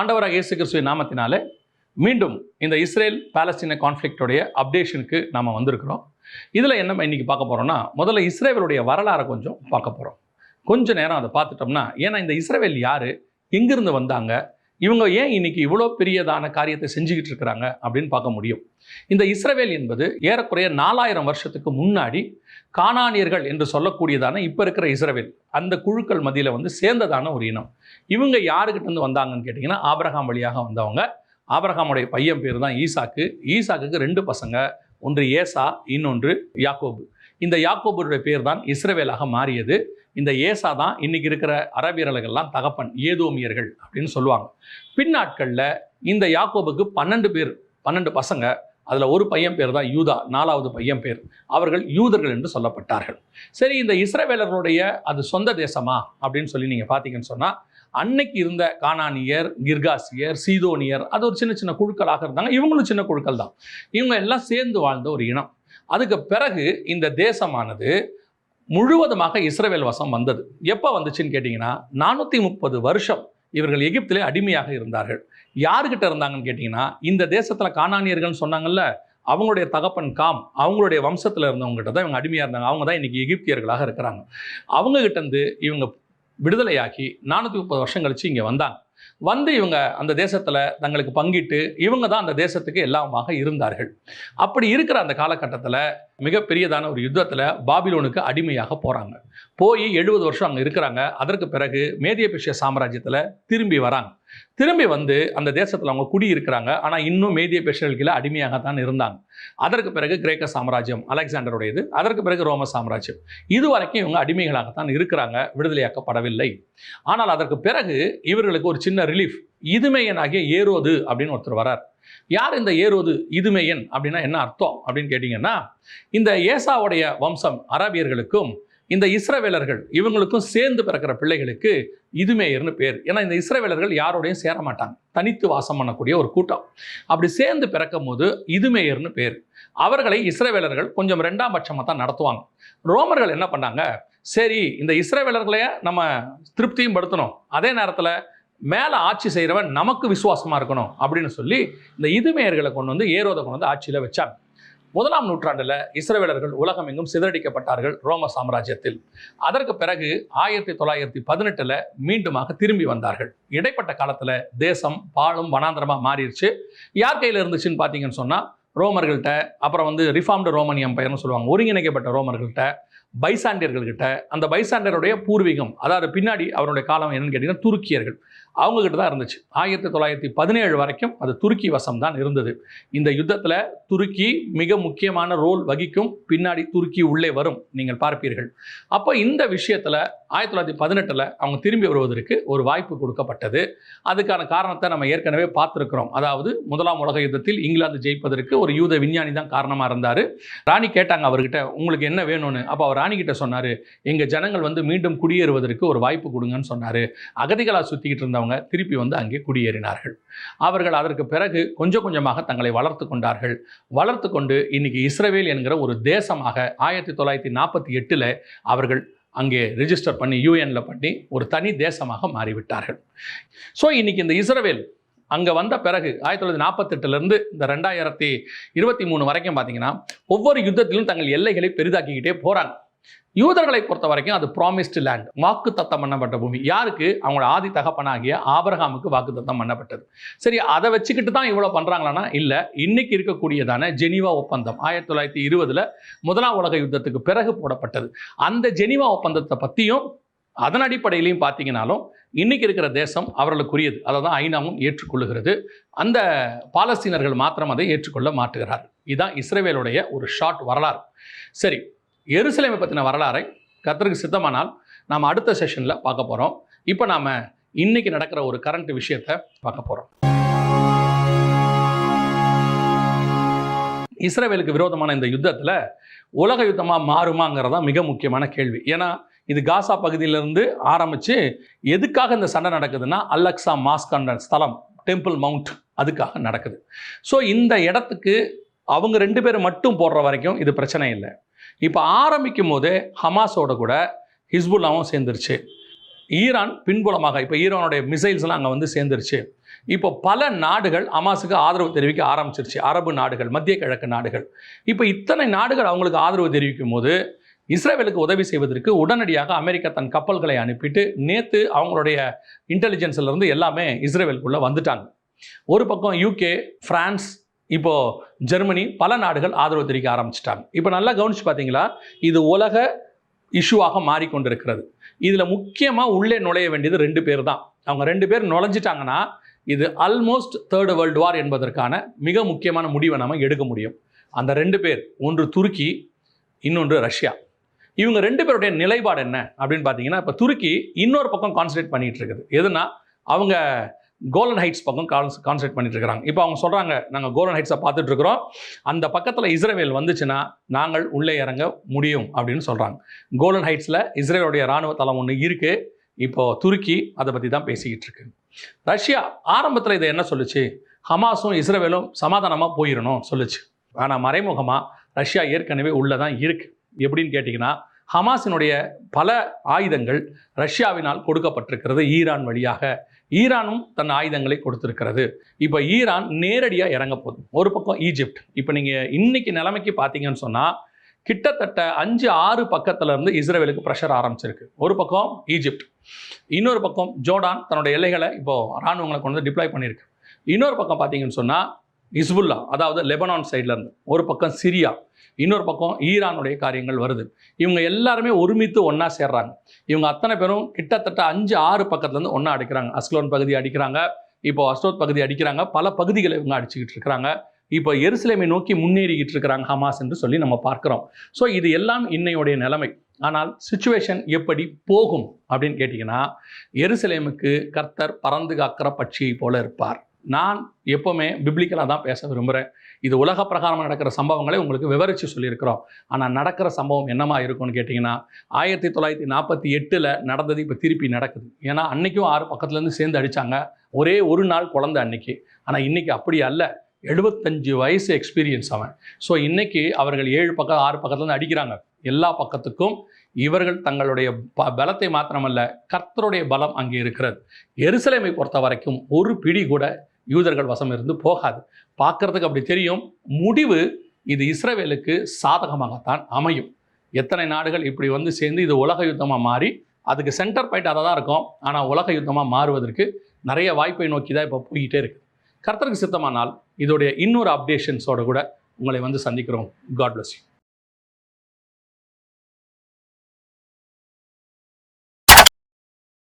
ஆண்டவராக இயேசு கிறிஸ்துவின் நாமத்தினாலே மீண்டும் இந்த இஸ்ரேல் பாலஸ்தீன கான்ஃப்ளிக்டோடைய அப்டேஷனுக்கு நாம் வந்திருக்கிறோம். இதில் என்ன இன்னைக்கு பார்க்க போகிறோம்னா முதல்ல இஸ்ரேவேலுடைய வரலாறை கொஞ்சம் பார்க்க போகிறோம் கொஞ்சம் நேரம் அதை பார்த்துட்டோம்னா ஏன்னா இந்த இஸ்ரேவேல் யார்? எங்கிருந்து வந்தாங்க? இவங்க ஏன் இன்னைக்கு இவ்வளோ பெரியதான காரியத்தை செஞ்சுக்கிட்டு இருக்கிறாங்க அப்படின்னு பார்க்க முடியும். இந்த இஸ்ரவேல் என்பது ஏறக்குறைய நாலாயிரம் வருஷத்துக்கு முன்னாடி காணானியர்கள் என்று சொல்லக்கூடியதான இப்போ இருக்கிற இஸ்ரவேல் அந்த குழுக்கள் மத்தியில் வந்து சேர்ந்ததான ஒரு இனம். இவங்க யாருக்கிட்டேருந்து வந்தாங்கன்னு கேட்டிங்கன்னா ஆபரகாம் வழியாக வந்தவங்க. ஆபரகாமுடைய பையன் பேர் தான் ஈசாக்கு. ஈசாக்குக்கு ரெண்டு பசங்க ஒன்று ஏசா இன்னொன்று யாக்கோபு. இந்த யாக்கோபருடைய பேர் தான் இஸ்ரவேலாக மாறியது. இந்த ஏசா தான் இன்னைக்கு இருக்கிற அறவீரர்கள்லாம் தகப்பன் ஏதோமியர்கள் அப்படின்னு சொல்லுவாங்க. பின்னாட்களில் இந்த யாக்கோபுக்கு பன்னெண்டு பேர் பன்னெண்டு பசங்க அதில் ஒரு பையன் பேர் தான் யூதா நாலாவது பையன் பேர். அவர்கள் யூதர்கள் என்று சொல்லப்பட்டார்கள். சரி இந்த இஸ்ரவேலர்களுடைய அது சொந்த தேசமா அப்படின்னு சொல்லி நீங்கள் பார்த்தீங்கன்னு சொன்னால் அன்னைக்கு இருந்த கானானியர் கிர்காசியர் சீதோனியர் அது ஒரு சின்ன சின்ன குழுக்களாக இருந்தாங்க. இவங்களும் சின்ன குழுக்கள் தான் இவங்க எல்லாம் சேர்ந்து வாழ்ந்த ஒரு இனம். அதுக்கு பிறகு இந்த தேசமானது முழுவதுமாக இஸ்ரேல் வசம் வந்தது. எப்போ வந்துச்சுன்னு கேட்டிங்கன்னா நானூற்றி முப்பது வருஷம் இவர்கள் எகிப்திலே அடிமையாக இருந்தார்கள். யாருக்கிட்ட இருந்தாங்கன்னு கேட்டிங்கன்னா இந்த தேசத்தில் காணானியர்கள்னு சொன்னாங்கல்ல அவங்களுடைய தகப்பன் காம் அவங்களுடைய வம்சத்தில் இருந்தவங்ககிட்ட தான் இவங்க அடிமையாக இருந்தாங்க. அவங்க தான் இன்றைக்கி எகிப்தியர்களாக இருக்கிறாங்க. அவங்ககிட்ட இருந்து இவங்க விடுதலையாக்கி நானூற்றி முப்பது வருஷம் கழிச்சு இங்கே வந்தாங்க. வந்து இவங்க அந்த தேசத்தில் தங்களுக்கு பங்கிட்டு இவங்க தான் அந்த தேசத்துக்கு எல்லாமாக இருந்தார்கள். அப்படி இருக்கிற அந்த காலகட்டத்தில் மிகப்பெரியதான ஒரு யுத்தத்தில் பாபிலோனுக்கு அடிமையாக போகிறாங்க போய் எழுபது வருஷம் அங்கே இருக்கிறாங்க. அதற்கு பிறகு மேதியபிஷிய சாம்ராஜ்யத்தில் திரும்பி வராங்க. திரும்பி வந்து அந்த தேசத்தில் அவங்க குடி இருக்கிறாங்க ஆனால் இன்னும் மேதிய பெஷர்களுக்கு அடிமையாகத்தான் இருந்தாங்க. அதற்கு பிறகு கிரேக்க சாம்ராஜ்யம் அலெக்சாண்டருடையது. அதற்கு பிறகு ரோம சாம்ராஜ்யம். இது வரைக்கும் இவங்க அடிமைகளாகத்தான் இருக்கிறாங்க. விடுதலையாக்கப்படவில்லை. ஆனால் அதற்கு பிறகு இவர்களுக்கு ஒரு சின்ன ரிலீஃப் இதுமையனாகிய ஏரோது அப்படின்னு ஒருத்தர் வரார் யார் இந்த ஏரோது? இதுமையன் அப்படின்னா என்ன அர்த்தம் அப்படின்னு கேட்டிங்கன்னா இந்த ஏசாவுடைய வம்சம் அரபியர்களுக்கும் இந்த இஸ்ரவேலர்கள் இவங்களுக்கும் சேர்ந்து பிறக்கிற பிள்ளைகளுக்கு இதுமேயர்னு பேர். ஏன்னா இந்த இஸ்ரவேலர்கள் யாரோடையும் சேர மாட்டாங்க தனித்து வாசம் பண்ணக்கூடிய ஒரு கூட்டம். அப்படி சேர்ந்து பிறக்கும் போது இதுமேயர்னு பேர். அவர்களை இஸ்ரவேலர்கள் கொஞ்சம் ரெண்டாம் பட்சமாக தான் நடத்துவாங்க. ரோமர்கள் என்ன பண்ணாங்க? சரி இந்த இஸ்ரவேலர்களைய நம்ம திருப்தியும் படுத்தணும். அதே நேரத்தில் மேலே ஆட்சி செய்கிறவன் நமக்கு விசுவாசமாக இருக்கணும் அப்படின்னு சொல்லி இந்த இதுமேயர்களை கொண்டு வந்து ஏரோதை கொண்டு வந்து ஆட்சியில் வச்சாங்க. முதலாம் நூற்றாண்டில் இஸ்ரேலர்கள் உலகம் எங்கும் சிதறடிக்கப்பட்டார்கள் ரோம சாம்ராஜ்யத்தில். அதற்கு பிறகு ஆயிரத்தி தொள்ளாயிரத்தி பதினெட்டில் மீண்டுமாக திரும்பி வந்தார்கள். இடைப்பட்ட காலத்தில் தேசம் பாலும் வனாந்திரமாக மாறிடுச்சு. யார் கையில் இருந்துச்சுன்னு பார்த்தீங்கன்னு சொன்னால் ரோமர்கள்ட்ட அப்புறம் வந்து ரிஃபார்ம்டு ரோமன் எம்பையர்னு சொல்லுவாங்க ஒருங்கிணைக்கப்பட்ட ரோமர்கள்ட்ட பைசாண்டியர்கள்கிட்ட அந்த பைசாண்டியருடைய பூர்வீகம் அதாவது பின்னாடி அவருடைய காலம் என்னன்னு கேட்டிங்கன்னா துருக்கியர்கள். அவங்ககிட்ட தான் இருந்துச்சு. ஆயிரத்தி தொள்ளாயிரத்தி பதினேழு வரைக்கும் அது துருக்கி வசம் தான் இருந்தது. இந்த யுத்தத்தில் துருக்கி மிக முக்கியமான ரோல் வகிக்கும். பின்னாடி துருக்கி உள்ளே வரும். நீங்கள் பார்ப்பீர்கள். அப்போ இந்த விஷயத்தில் ஆயிரத்தி தொள்ளாயிரத்தி பதினெட்டில் அவங்க திரும்பி வருவதற்கு ஒரு வாய்ப்பு கொடுக்கப்பட்டது. அதுக்கான காரணத்தை நம்ம ஏற்கனவே பார்த்துருக்குறோம். அதாவது முதலாம் உலக யுத்தத்தில் இங்கிலாந்து ஜெயிப்பதற்கு ஒரு யூத விஞ்ஞானி தான் காரணமாக இருந்தார். ராணி கேட்டாங்க அவர்கிட்ட உங்களுக்கு என்ன வேணும்னு? அப்போ அவர் ராணி கிட்ட சொன்னார் எங்கள் ஜனங்கள் வந்து மீண்டும் குடியேறுவதற்கு ஒரு வாய்ப்பு கொடுங்கன்னு சொன்னார். அகதிகளாக சுற்றிக்கிட்டு இருந்தவங்க திருப்பி வந்து அங்கே குடியேறினார்கள். அவர்கள் அதற்கு பிறகு கொஞ்சம் கொஞ்சமாக தங்களை வளர்த்து கொண்டார்கள். வளர்த்து கொண்டு இன்னைக்கு இஸ்ரவேல் என்கிற ஒரு தேசமாக ஆயிரத்தி தொள்ளாயிரத்தி நாற்பத்தி எட்டில் அவர்கள் அங்கே ரிஜிஸ்டர் பண்ணி யூஎனில் பண்ணி ஒரு தனி தேசமாக மாறிவிட்டார்கள். ஸோ இன்னைக்கு இந்த இஸ்ரவேல் அங்கே வந்த பிறகு ஆயிரத்தி தொள்ளாயிரத்தி நாற்பத்தெட்டுலேருந்து இந்த ரெண்டாயிரத்தி இருபத்தி மூணு வரைக்கும் பார்த்தீங்கன்னா ஒவ்வொரு யுத்தத்திலும் தங்கள் எல்லைகளை பெரிதாக்கிக்கிட்டே போகிறாங்க யூதர்களை பொறுத்த வரைக்கும் அது ப்ராமிஸ்டு லேண்ட் வாக்கு தத்தம் பண்ணப்பட்ட பூமி. யாருக்கு? அவங்களோட ஆதி தகப்பனாகிய ஆபரகாமுக்கு வாக்கு தத்தம் பண்ணப்பட்டது. சரி அதை வச்சுக்கிட்டு தான் இவ்வளோ பண்ணுறாங்களான்னா இல்லை இன்னைக்கு இருக்கக்கூடியதான ஜெனிவா ஒப்பந்தம் ஆயிரத்தி தொள்ளாயிரத்தி இருபதில் முதலாம் உலக யுத்தத்துக்கு பிறகு போடப்பட்டது. அந்த ஜெனிவா ஒப்பந்தத்தை பற்றியும் அதன் அடிப்படையிலையும் பார்த்தீங்கனாலும் இன்னைக்கு இருக்கிற தேசம் அவர்களுக்குரியது. அதை தான் ஐநாவும் ஏற்றுக்கொள்ளுகிறது. அந்த பாலஸ்தீனர்கள் மாத்திரம் அதை ஏற்றுக்கொள்ள மாட்டுகிறார் இதுதான் இஸ்ரேவேலுடைய ஒரு ஷார்ட் வரலாறு. சரி எருசலேமை பற்றின வரலாறை கத்தருக்கு சித்தமானால் நாம் அடுத்த செஷனில் பார்க்க போகிறோம் இப்போ நாம் இன்னைக்கு நடக்கிற ஒரு கரண்ட் விஷயத்தை பார்க்க போகிறோம் இஸ்ரேவேலுக்கு விரோதமான இந்த யுத்தத்தில் உலக யுத்தமாக மாறுமாங்கிறது தான் மிக முக்கியமான கேள்வி. ஏன்னா இது காசா பகுதியிலிருந்து ஆரம்பித்து எதுக்காக இந்த சண்டை நடக்குதுன்னா அல்லக்ஸா மாஸ்க் அந்த ஸ்தலம் டெம்பிள் மவுண்ட் அதுக்காக நடக்குது. ஸோ இந்த இடத்துக்கு அவங்க ரெண்டு பேரும் மட்டும் போடுற வரைக்கும் இது பிரச்சனை இல்லை. இப்போ ஆரம்பிக்கும் போதே ஹமாஸோட கூட ஹிஸ்புல்லாவும் சேர்ந்துருச்சு. ஈரான் பின்புலமாக இப்போ ஈரானுடைய மிசைல்ஸ்லாம் அங்கே வந்து சேர்ந்துருச்சு. இப்போ பல நாடுகள் ஹமாஸுக்கு ஆதரவு தெரிவிக்க ஆரம்பிச்சிருச்சு. அரபு நாடுகள் மத்திய கிழக்கு நாடுகள். இப்போ இத்தனை நாடுகள் அவங்களுக்கு ஆதரவு தெரிவிக்கும் போது இஸ்ரேலுக்கு உதவி செய்வதற்கு உடனடியாக அமெரிக்கா தன் கப்பல்களை அனுப்பிட்டு நேற்று அவங்களுடைய இன்டெலிஜென்ஸ்லேருந்து எல்லாமே இஸ்ரேலுக்குள்ளே வந்துட்டாங்க. ஒரு பக்கம் யூகே ஃப்ரான்ஸ் இப்போது ஜெர்மனி பல நாடுகள் ஆதரவு தெரிவிக்க ஆரம்பிச்சிட்டாங்க. இப்போ நல்லா கவனிச்சு பார்த்தீங்களா இது உலக இஷ்யூவாக மாறிக்கொண்டிருக்கிறது. இதில் முக்கியமாக உள்ளே நுழைய வேண்டியது ரெண்டு பேர் தான். அவங்க ரெண்டு பேர் நுழைஞ்சிட்டாங்கன்னா இது ஆல்மோஸ்ட் தேர்டு வேர்ல்டு வார் என்பதற்கான மிக முக்கியமான முடிவை நம்ம எடுக்க முடியும். அந்த ரெண்டு பேர் ஒன்று துருக்கி இன்னொன்று ரஷ்யா. இவங்க ரெண்டு பேருடைய நிலைப்பாடு என்ன? அப்படின்னு பார்த்தீங்கன்னா இப்போ துருக்கி இன்னொரு பக்கம் கான்சன்ட்ரேட் பண்ணிகிட்டு இருக்குது. எதுனா அவங்க கோல்டன் ஹைட்ஸ் பக்கம் கான்ஸ் கான்சன்ட்ரேட் பண்ணிட்டு இருக்கிறாங்க இப்போ அவங்க சொல்கிறாங்க நாங்கள் கோல்டன் ஹைட்ஸை பார்த்துட்டு இருக்கிறோம் அந்த பக்கத்தில் இஸ்ரேல் வந்துச்சுன்னா நாங்கள் உள்ளே இறங்க முடியும் அப்படின்னு சொல்கிறாங்க கோல்டன் ஹைட்ஸில் இஸ்ரேலுடைய இராணுவ தளம் ஒன்று இருக்குது இப்போது துருக்கி அதை பற்றி தான் பேசிக்கிட்டு இருக்கு. ரஷ்யா ஆரம்பத்தில் இதை என்ன சொல்லுச்சு? ஹமாஸும் இஸ்ரேலும் சமாதானமாக போயிடணும் சொல்லுச்சு. ஆனால் மறைமுகமாக ரஷ்யா ஏற்கனவே உள்ளே தான் இருக்குது எப்படின்னு கேட்டிங்கன்னா ஹமாஸினுடைய பல ஆயுதங்கள் ரஷ்யாவினால் கொடுக்கப்பட்டிருக்கிறது ஈரான் வழியாக. ஈரானும் தன் ஆயுதங்களை கொடுத்திருக்கிறது. இப்போ ஈரான் நேரடியாக இறங்க போகுது. ஒரு பக்கம் ஈஜிப்ட். இப்போ நீங்கள் இன்னைக்கு நிலைமைக்கு பார்த்தீங்கன்னு சொன்னால் கிட்டத்தட்ட அஞ்சு ஆறு பக்கத்துல இருந்து இஸ்ரேலுக்கு ப்ரெஷர் ஆரம்பிச்சிருக்கு. ஒரு பக்கம் ஈஜிப்ட். இன்னொரு பக்கம் ஜோர்டான் தன்னுடைய எல்லைகளை இப்போ ராணுவங்களை கொண்டு வந்து டிப்ளாய் பண்ணியிருக்கு. இன்னொரு பக்கம் பார்த்தீங்கன்னு சொன்னால் இஸ்புல்லா அதாவது லெபனான் சைட்லேருந்து ஒரு பக்கம் சிரியா இன்னொரு பக்கம் ஈரானுடைய காரியங்கள் வருது. இவங்க எல்லாருமே ஒருமித்து ஒன்றா சேர்றாங்க. இவங்க அத்தனை பேரும் கிட்டத்தட்ட அஞ்சு ஆறு பக்கத்துலேருந்து ஒன்றா அடிக்கிறாங்க. அஸ்லோன் பகுதி அடிக்கிறாங்க. இப்போ அஸ்டோத் பகுதி அடிக்கிறாங்க. பல பகுதிகளை இவங்க அடிச்சுக்கிட்டு இருக்கிறாங்க இப்போ எருசலேமை நோக்கி முன்னேறிக்கிட்டு இருக்கிறாங்க ஹமாஸ் என்று சொல்லி நம்ம பார்க்குறோம். ஸோ இது எல்லாம் இன்னையுடைய நிலைமை. ஆனால் சுச்சுவேஷன் எப்படி போகும் அப்படின்னு கேட்டிங்கன்னா எருசலேமுக்கு கர்த்தர் பறந்து காக்கிற பட்சியை போல இருப்பார். நான் எப்போவுமே பிப்ளிக்கலாக தான் பேச விரும்புகிறேன் இது உலக பிரகாரமாக நடக்கிற சம்பவங்களை உங்களுக்கு விவரித்து சொல்லியிருக்கிறோம். ஆனால் நடக்கிற சம்பவம் என்னமா இருக்கும்னு கேட்டிங்கன்னா ஆயிரத்தி தொள்ளாயிரத்தி நாற்பத்தி எட்டில் நடந்தது இப்போ திருப்பி நடக்குது. ஏன்னா அன்றைக்கும் ஆறு பக்கத்துலேருந்து சேர்ந்து அடித்தாங்க ஒரே ஒரு நாள் குழந்தை அன்னைக்கு. ஆனால் இன்னைக்கு அப்படி அல்ல. எழுபத்தஞ்சு வயசு எக்ஸ்பீரியன்ஸ் அவன். ஸோ இன்றைக்கி அவர்கள் ஏழு பக்கம் ஆறு பக்கத்துலேருந்து அடிக்கிறாங்க. எல்லா பக்கத்துக்கும் இவர்கள் தங்களுடைய ப பலத்தை மாத்திரமல்ல கர்த்தருடைய பலம் அங்கே இருக்கிறது. எருசலேமை பொறுத்த வரைக்கும் ஒரு பிடி கூட யூதர்கள் வசம் இருந்து போகாது. பார்க்கறதுக்கு அப்படி தெரியும். முடிவு இது இஸ்ரவேலுக்கு சாதகமாகத்தான் அமையும். எத்தனை நாடுகள் இப்படி வந்து சேர்ந்து இது உலக யுத்தமாக மாறி அதுக்கு சென்டர் பாயிண்ட் அதை தான் இருக்கும். ஆனால் உலக யுத்தமாக மாறுவதற்கு நிறைய வாய்ப்பை நோக்கி தான் இப்போ போய்கிட்டே இருக்குது. கர்த்தருக்கு சித்தமானால் இதோடைய இன்னொரு அப்டேஷன்ஸோட கூட உங்களை வந்து சந்திக்கிறோம். God bless you